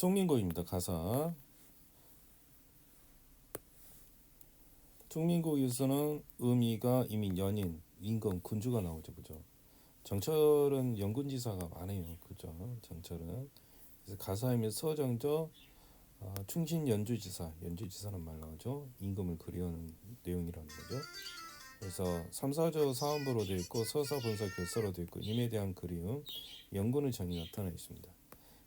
송민고입니다. 가사. 송민고에서는 의미가 이미 연인, 임금, 군주가 나오죠, 그죠? 정철은 영군지사가 많아요, 그죠? 정철은 그래서 가사이면 서정저 어, 충신 연주지사, 연주지사는 말 나오죠. 임금을 그리워하는 내용이라는 거죠. 그래서 삼사조 사원부로 되어 있고 서사 본사 결사로 되어 있고 임에 대한 그리움, 영군의 정이 나타나 있습니다.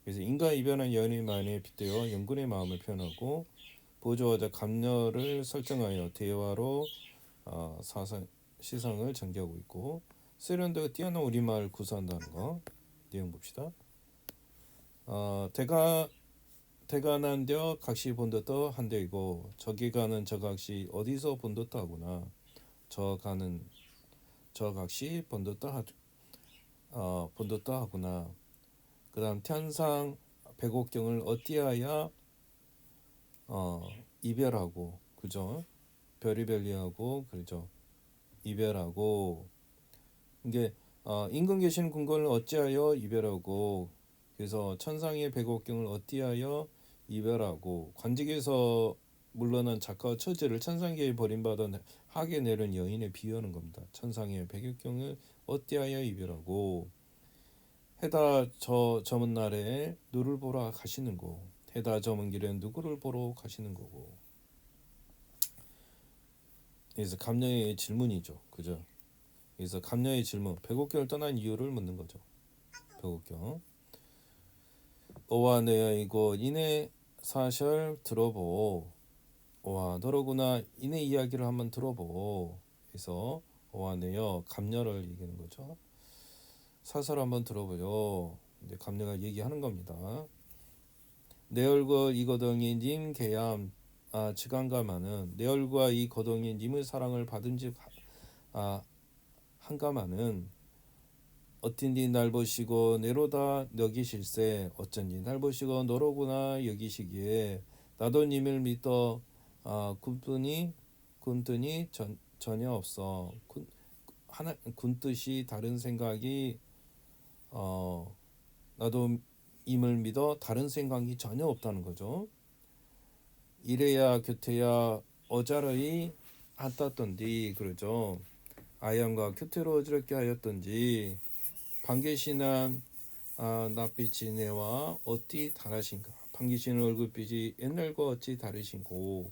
그래서 인과 이변한 연인만에 빗대어 영군의 마음을 표현하고 보조하자 감녀를 설정하여 대화로 어, 사상 시상을 전개하고 있고 세련되고 뛰어난 우리말 구사한다는 거 내용 봅시다. 어, 대가 대가난되어 각시 본듯도 한대이고 저기 가는 저 각시 어디서 본듯도 하구나 저 가는 저 각시 본듯도 하 어, 본듯도 하구나 그다음天상 백옥경을 어찌하여 어, 이별하고 그죠? 별이별리하고 그죠? 이별하고. 이게 어, 임금 계시는 궁궐을 어찌하여 이별하고 그래서 천상의 백옥경을 어찌하여 이별하고 관직에서 물러난 작가와 처제를 천상계에 버림받아 하게 내린 여인에 비유하는 겁니다. 천상의 백옥경을 어찌하여 이별하고 해다 저 저먼 날에 누를 보러 가시는 거 해다 저먼 길에 누구를 보러 가시는 거고 그래서 감녀의 질문이죠. 그죠? 그래서 감녀의 질문 백옥경을 떠난 이유를 묻는 거죠. 백옥경 오와 내야 이거 이내 사절 들어보 오와 너로구나 이내 이야기를 한번 들어보 그래서 오와 내여 감녀를 얘기하는 거죠. 사설 한번 들어보요. 이제 감녀가 얘기하는 겁니다. 내 얼굴 이 거덩이 님 개암. 아 지간가마는. 내 얼굴과 이 거덩이 님의 사랑을 받은 즉 아, 한가마는. 어쩐지 날 보시고 내로다 여기실세. 어쩐지 날 보시고 너로구나 여기시기에. 나도 님을 믿어 아 군뿐이 군뜻이 전, 전혀 없어. 군, 하나 군뜻이 다른 생각이 어 나도 임을 믿어 다른 생각이 전혀 없다는 거죠. 이래야 교태야 어자러이 안땄던디 그러죠. 아양과 교태로 어지럽게 하였던지 반계신한 아, 낯빛이 내와 어찌 다르신가 반기신 얼굴빛이 옛날과 어찌 다르신고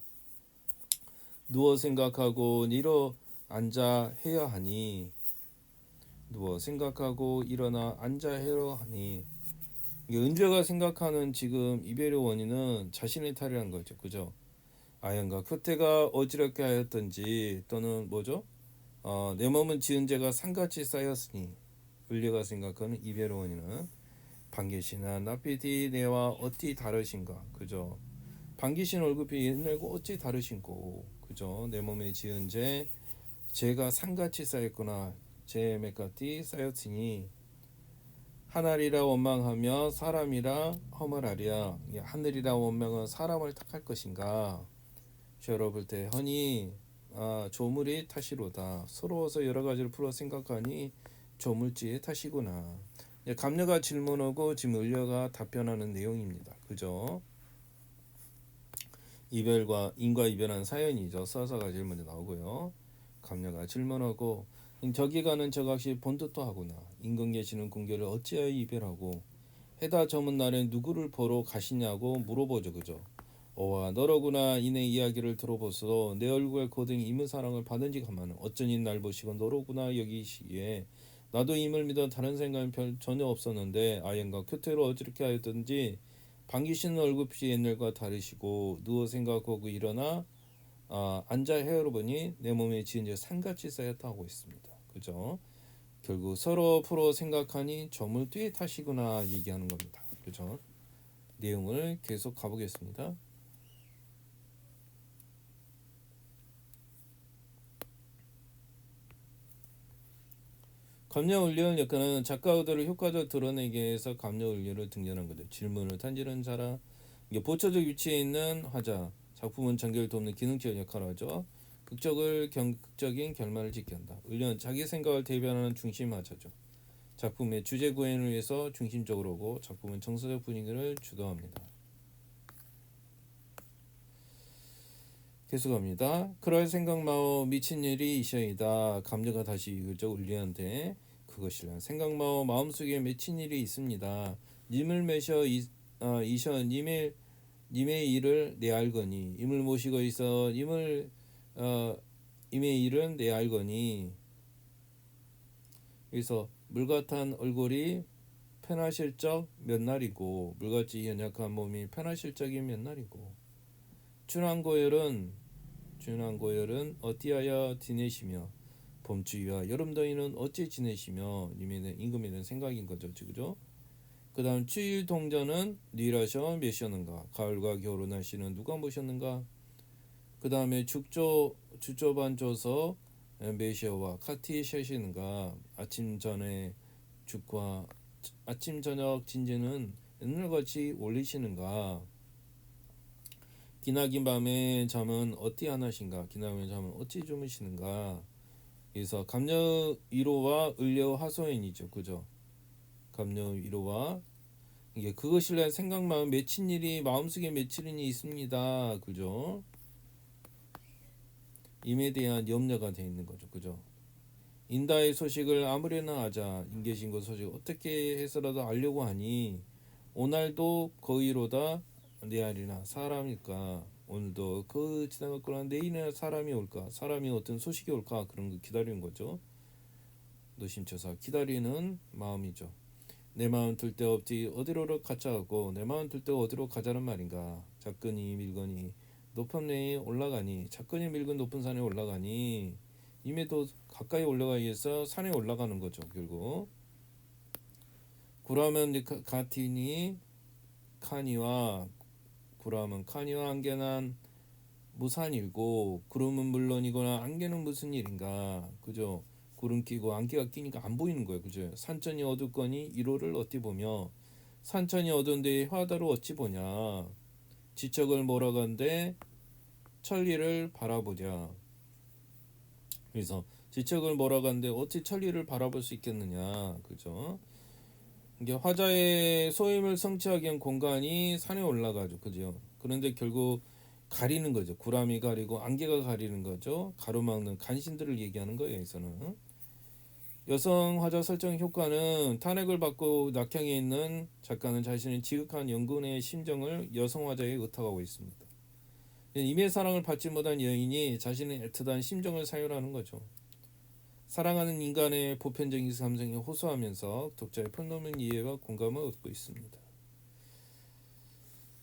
누워 생각하고 일어 앉아 해야 하니 누워 생각하고 일어나 앉아 해야 하니. 은재가 생각하는 지금 이별의 원인은 자신의 탈이라는 거죠. 그죠? 아양과 교태가 어지럽게 하였던지 또는 뭐죠? 어, 내 몸은 지은 죄가 산같이 쌓였으니 을려가 생각하는 이별의 원인은 반기신아 나피디 내와 어찌 다르신가? 그죠? 반기신 얼굴이 옛날고 어찌 다르신고? 그죠? 내 몸에 지은 죄 죄가 산같이 쌓였구나 죄 맥같이 쌓였으니 하늘이라 원망하며 사람이라 허물하랴. 하늘이라 원망은 사람을 택할 것인가? 여러분 때 허니 아, 조물이 탓이로다. 서러워서 여러 가지를 풀어 생각하니 조물지의 탓이구나. 감녀가 질문하고 지금 을려가 답변하는 내용입니다. 그죠? 이별과 인과 이별한 사연이죠. 제일 먼저 나오고요. 감녀가 질문하고 저기 가는 저각시 본뜻도 하구나. 임금 계시는 궁계를 어찌하여 이별하고 해다 저문 날에 누구를 보러 가시냐고 물어보죠 그죠 오와 너로구나. 이내 이야기를 들어보소 내 얼굴에 고등이 임의 사랑을 받은지 가마는 어쩌니 날 보시고 너로구나. 여기시기에 나도 임을 믿어 다른 생각은 별 전혀 없었는데 아yen과 교태로 어찌렇게 하였든지 반기시는 얼굴빛이 옛날과 다르시고 누워 생각하고 일어나 아, 앉아 헤어보니 내 몸에 지은 죄 산같이 쌓였다 하고 있습니다. 그죠? 결국 서로 프로 생각하니 점을 뛰에 타시구나 얘기하는 겁니다. 그죠? 내용을 계속 가보겠습니다. 감려 원리는 약간은 작가 의도를 효과적 드러내기 위해서 감려 원리를 등장한 거죠. 질문을 던지는 사람, 보초적 위치에 있는 화자, 작품은 전개를 돕는 기능적 역할을 하죠. 극적을 경, 극적인 결말을 짓게 한다. 물론 자기 생각을 대변하는 중심화자죠. 작품의 주제 구현을 위해서 중심적으로고 작품은 정서적 분위기를 주도합니다. 계속합니다. 그럴 생각마오 미친 일이 이셔이다. 감정가 다시 이그적 울리한테 그것이란 생각마오 마음속에 미친 일이 있습니다. 님을 매셔 이, 어, 님의 님의 일을 내 알거니 임을 모시고 있어 임을 어, 임의 일은 내 알거니. 그래서 물같은 얼굴이 편하실 적몇 날이고 물같이 연약한 몸이 편하실 적이 몇 날이고. 준한 고열은 준한 고열은 어찌하여 지내시며 봄추위와 여름 더위는 어찌 지내시며 님에는 임금에는 생각인 거죠. 그죠? 그 다음 추일 동전은 니라셔 몇이었는가? 가을과 겨울의 날씨는 누가 모셨는가 그 다음에 죽조 주조반조서 메시어와 카티 셔시는가 아침 전에 죽과 아침 저녁 진제는 옛날같이 올리시는가? 기나긴 밤에 잠은 어찌 하나신가? 기나긴 잠은 어찌 주무시는가? 그래서 감녀 위로와 을려 하소연이죠. 그죠? 감녀 위로와. 이게 그것이라 생각만 맺힌 일이 마음속에 맺힌 일이 있습니다. 그죠 임에 대한 염려가 되어 있는 거죠. 그죠? 인다의 소식을 아무래나 하자 인계신고 소식. 어떻게 해서라도 알려고 하니 오늘도 거의로다 내알이나 사람일까? 오늘도 그 지나갔거나 내일이나 사람이 올까? 사람이 어떤 소식이 올까? 그런 거 기다리는 거죠. 노심초사 기다리는 마음이죠. 내 마음 둘 데 없지 어디로 가자 하고 내 마음 둘 데 어디로 가자는 말인가? 작근이 밀거니 높은 데에 올라가니. 작근이 밀근 높은 산에 올라가니. 임에도 가까이 올라가기 위해서 산에 올라가는 거죠 결국. 구라면 가티니 카니와 구라면 카니와 안개난 무산일고 구름은 물론이거나 안개는 무슨 일인가 그죠? 구름 끼고 안개가 끼니까 안 보이는 거예요 그죠? 산천이 어둡거니 1호를 어찌 보며 산천이 어두운데 화다로 어찌 보냐 지척을 몰아간데 천리를 바라보자 그래서 지척을 몰아간데 어찌 천리를 바라볼 수 있겠느냐. 그죠? 이게 화자의 소임을 성취하기 위한 공간이 산에 올라가죠. 그죠? 그런데 결국 가리는 거죠. 구람이 가리고 안개가 가리는 거죠. 가로막는 간신들을 얘기하는 거예요 여기서는 여성 화자 설정 효과는 탄핵을 받고 낙향에 있는 작가는 자신의 지극한 연근의 심정을 여성 화자에 의탁하고 있습니다. 임의 사랑을 받지 못한 여인이 자신의 애틋한 심정을 사유하는 거죠. 사랑하는 인간의 보편적인 감정에 호소하면서 독자의 폭넓은 이해와 공감을 얻고 있습니다.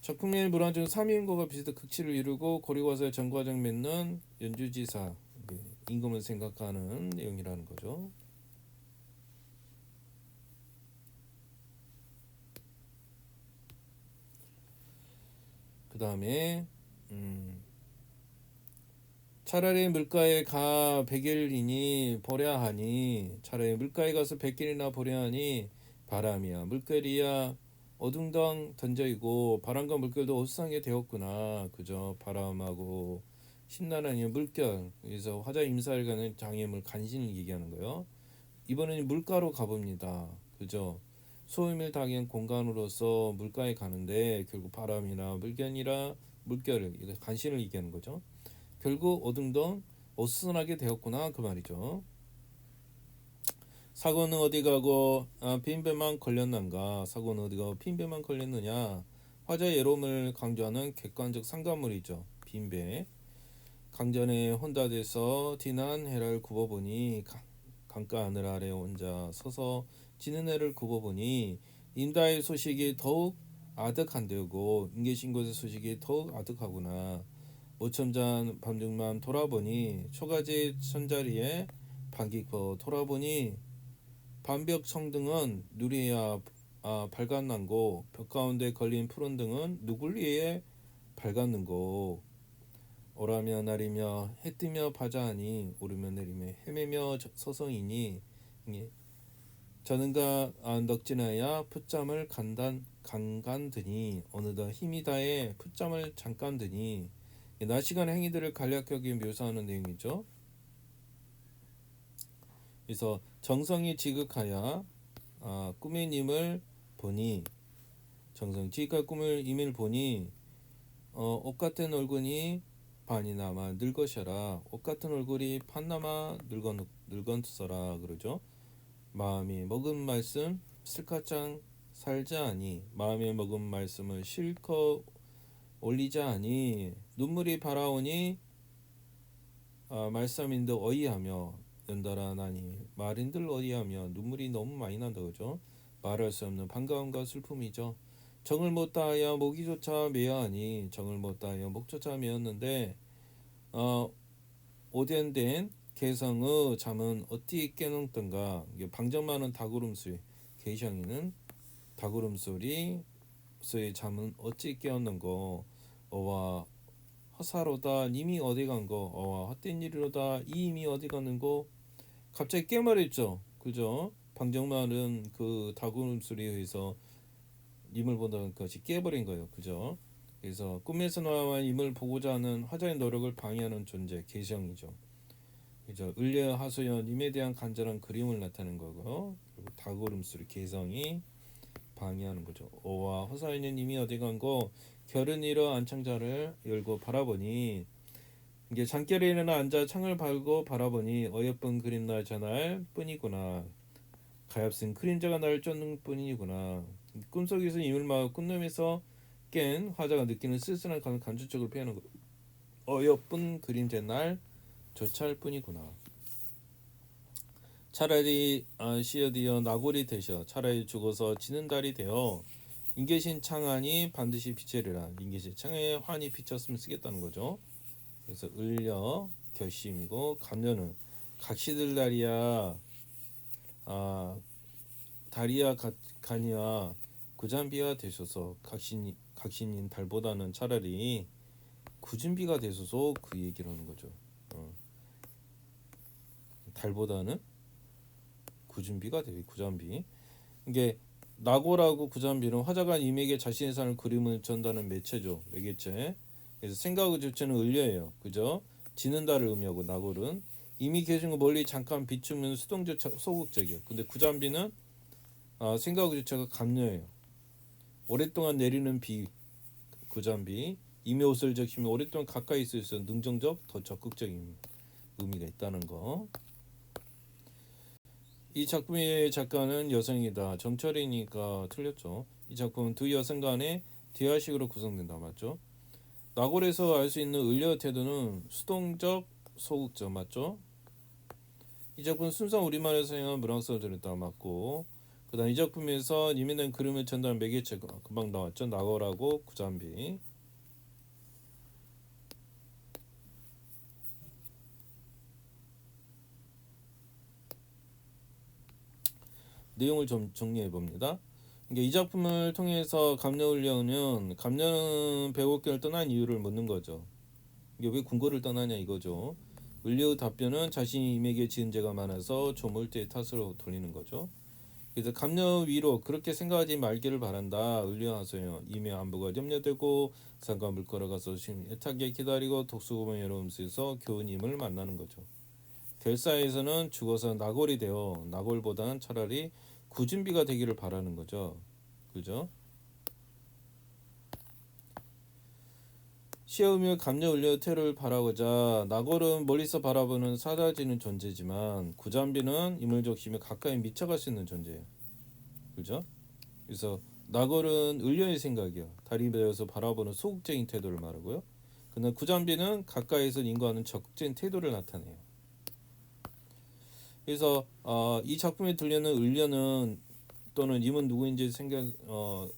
작품의 물안중 삼인고가 비슷한 극치를 이루고 고리과서의 전과정 맺는 연주지사 임금을 생각하는 내용이라는 거죠. 그 다음에 음, 차라리 물가에 가 백일이니 보려 하니 차라리 물가에 가서 백일이나 보려 하니 바람이야. 물결이야 어둥덩 던져이고 바람과 물결도 어수상하게 되었구나. 그저 바람하고 신나는 물결 그래서 화자 가는 장애물 간신을 얘기하는 거예요. 이번에는 물가로 가봅니다. 그죠 소음을 당한 공간으로서 물가에 가는데 결국 바람이나 물견이라 물결을 간신을 얘기하는 거죠. 결국 어둥덩 어수선하게 되었구나 그 말이죠. 사고는 어디 가고 아, 빈배만 걸렸는가? 사고는 어디 가고 빈배만 걸렸느냐? 화자의 예로움을 강조하는 객관적 상관물이죠. 빈배. 강전에 혼자 돼서 디난 해를 굽어보니 강가 하늘 아래 혼자 서서 지는 해를 굽어보니 임다의 소식이 더욱 아득한데고 인계신 곳의 소식이 더욱 아득하구나. 모첨잔 밤중만 돌아보니 초가지 천자리에 반기퍼 돌아보니 반벽 청등은 누리야 아, 밝았난고 벽 가운데 걸린 푸른 등은 누굴리에 밝았는고 오라며 날이며 해 뜨며 바자하니 오르며 내리며 헤매며 서성이니 저는가 아, 넉진하야 풋잠을 간단 간간 드니 어느덧 힘이 다해 풋잠을 잠깐 드니 낮 시간 행위들을 간략하게 묘사하는 내용이죠. 그래서 정성이 지극하여 아, 꿈의 님을 보니 정성 지극한 꿈을 임을 보니 어, 옷 같은 얼굴이 반이나마 늙으셔라 옷 같은 얼굴이 판나마 늙어 늙었어라 그러죠. 마음이 먹은 말씀 슬카짱 살자 하니 마음에 먹은 말씀을 실컷 올리자 하니 눈물이 바라오니 아, 말씀인들 어이하며 연달아 나니 말인들 어이하며 눈물이 너무 많이 난다 그죠? 말할 수 없는 반가움과 슬픔이죠. 정을 못 다하여 목이조차 메어하니 정을 못 다하여 목조차 메었는데 어 오된된 개성의 잠은 어찌 깨놓던가. 방정만은 다구름수의 개성이는 다구름소리 소의 잠은 어찌 깨었는고. 어와 허사로다 님이 어디 간거 어와 헛된 일이로다 이 임이 어디 갔는고. 갑자기 깨말했죠. 그죠? 방정만은 그 다구름소리에 의해서 님을 본다는 것이 깨버린 거예요. 그죠? 그래서 꿈에서 나와 임을 보고자 하는 화자의 노력을 방해하는 존재 개성이죠 그죠 을려 하소연 임에 대한 간절한 그림을 나타내는 거고 그리고 다구름소리 개성이 방해하는 거죠. 어와 허사이는 이미 어디 간고 결은 잃어 안창자를 열고 바라보니 이게 장결에 일어나 앉아 창을 발고 바라보니 어여쁜 그림 날 전할 뿐이구나. 가엾은 그림자가 날 쫓는 뿐이구나. 꿈속에서 임을 막고 꿈놈에서 깬 화자가 느끼는 쓸쓸한 감- 감추적으로 표현한 거. 어여쁜 그림자 날 조차할 뿐이구나. 차라리 아, 시어디어 나골이 되셔 차라리 죽어서 지는 달이 되어 인계신 창안이 반드시 비체리라 인계신 창에 환히 비쳤으면 쓰겠다는 거죠. 그래서 을려 결심이고 감년은 각시들 달이야 아 다리야 가, 가니와 구잔비가 되소서 각신 각신인 달보다는 차라리 구준비가 되소서 그 얘기를 하는 거죠. 어. 달보다는 구준비가 되고 구잔비. 이게 낙오라고 구잔비는 화자가 임에게 자신의 삶을 그림을 전다는 매체죠 매개체. 그래서 생각의 주체는 을려예요 그죠? 지는 달을 의미하고 낙오는. 이미 계신 거 멀리 잠깐 비추면 수동적 소극적이에요. 근데 구잔비는 아, 생각의 주체가 감녀예요. 오랫동안 내리는 비 구잔비. 임의 옷을 적시면 오랫동안 가까이 있을 수 있는 능정적 더 적극적인 의미가 있다는 거. 이 작품의 작가는 여성이다. 정철이니까 틀렸죠. 이 작품은 두 여성 간의 대화식으로 구성된다. 맞죠? 나골에서 알 수 있는 을려 태도는 수동적, 소극적 맞죠? 이 작품 순수 우리말에서 사용한 문학서를 들었다 맞고 그다음 이 작품에서 이민된 그림을 전달한 매개체 금방 나왔죠. 나골하고 구잔비 내용을 좀 정리해 봅니다. 이 작품을 통해서 감녀을려는 감녀는 배곡교를 떠난 이유를 묻는 거죠. 이게 왜 궁궐을 떠나냐 이거죠. 을려의 답변은 자신이 임에게 지은 죄가 많아서 조물대의 탓으로 돌리는 거죠. 그래서 감녀 위로 그렇게 생각하지 말기를 바란다. 을려하소요. 임의 안부가 염려되고 산과 물거러 가서 심 애타게 기다리고 독수고문 여러움에서 교우님을 만나는 거죠. 결사에서는 죽어서 나골이 되어 나골보다는 차라리 구준비가 되기를 바라는 거죠. 그죠? 시험을 감녀 울려 태를 바라고자 나골은 멀리서 바라보는 사라지는 존재지만 구잔비는 이물적심에 가까이 미쳐갈 수 있는 존재예요. 그죠? 그래서 나골은 을려의 생각이요. 다리 베어서 바라보는 소극적인 태도를 말하고요. 그러나 구잔비는 가까이서 인과하는 적극적인 태도를 나타내요. 그래서 어, 이 작품에 들려는 을려는 또는 임은 누구인지 생각 어,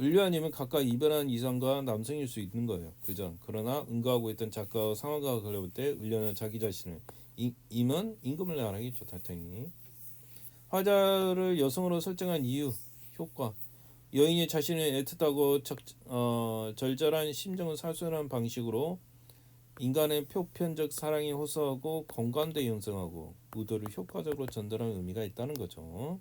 을려아님은 각각 이별한 이성과 남성일 수 있는 거예요. 그죠? 그러나 응가하고 있던 작가와 상황과 걸려볼 때 을려는 자기 자신을 임, 임은 임금을 말하겠죠. 당연히 화자를 여성으로 설정한 이유, 효과 여인이 자신을 애틋하고 적, 어, 절절한 심정을 살순한 방식으로 인간의 표편적 사랑에 호소하고 공감대 형성하고 의도를 효과적으로 전달하는 의미가 있다는 거죠.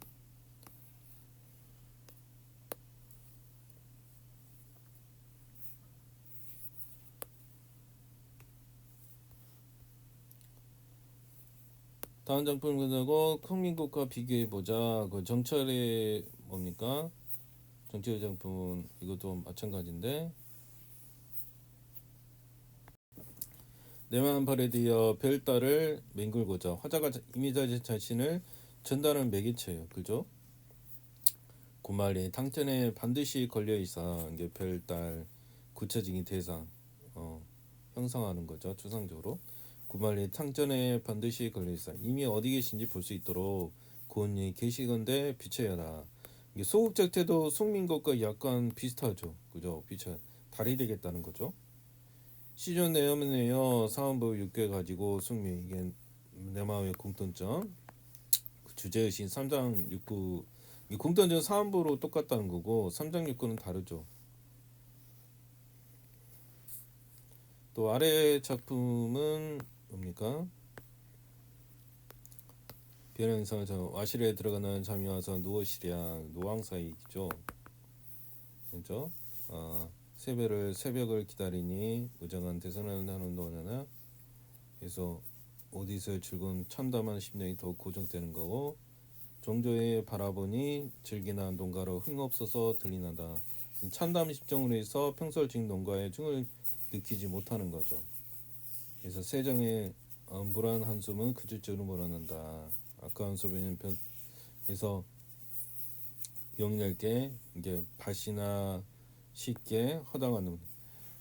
다음 작품 그리고 큰민국과 비교해 보자. 그 정철의 뭡니까? 정철의 작품 이것도 마찬가지인데 발에 뒤어 별달을 맹글고자 화자가 자- 이미 자신 자신을 전달하는 매개체예요. 그죠? 구말리 탕전에 반드시 걸려 있어. 이게 별달 구체적인 대상 어, 형성하는 거죠. 추상적으로. 구말리 탕전에 반드시 걸려 있어. 이미 어디 계신지 볼 수 있도록 고은이 계시건대 비춰여라. 이게 소극적 태도 숙민 것과 약간 비슷하죠. 그죠? 비춰 달이 되겠다는 거죠. 시전 내용은요 사원부 6개 가지고 숙미 이게 내 마음의 공통점 그 주제의식 3장 6구 이 공통점 사원부로 똑같다는 거고 3장 6구는 다르죠. 또 아래 작품은 뭡니까? 저 와실에 들어가는 잠이 와서 누워시랴 노왕사이죠. 그죠? 아 새벽을 새벽을 기다리니 무정한 대선을 하는 동안에나 그래서 어디서 즐거운 참담한 심령이 더욱 고정되는 거고 종조에 바라보니 즐기나 농가로 흥없어서 들리나다 참담 심정으로 해서 평설 직 농가의 증을 느끼지 못하는 거죠. 그래서 세정의 엄불한 한숨은 그칠 줄은 몰랐는다. 아까운 소변은 편 그래서 용렬게 이게 밭이나 쉽게 허당하는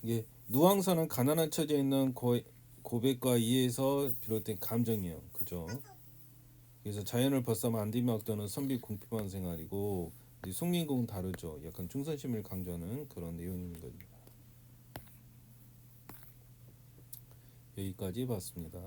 이게 누앙사는 가난한 처지에 있는 고, 고백과 이해에서 비롯된 감정이에요. 그죠? 그래서 자연을 벗삼아 안디막도는 선비 공평한 생활이고 이 송민공은 다르죠. 약간 중선심을 강조하는 그런 내용인 겁니다. 여기까지 봤습니다.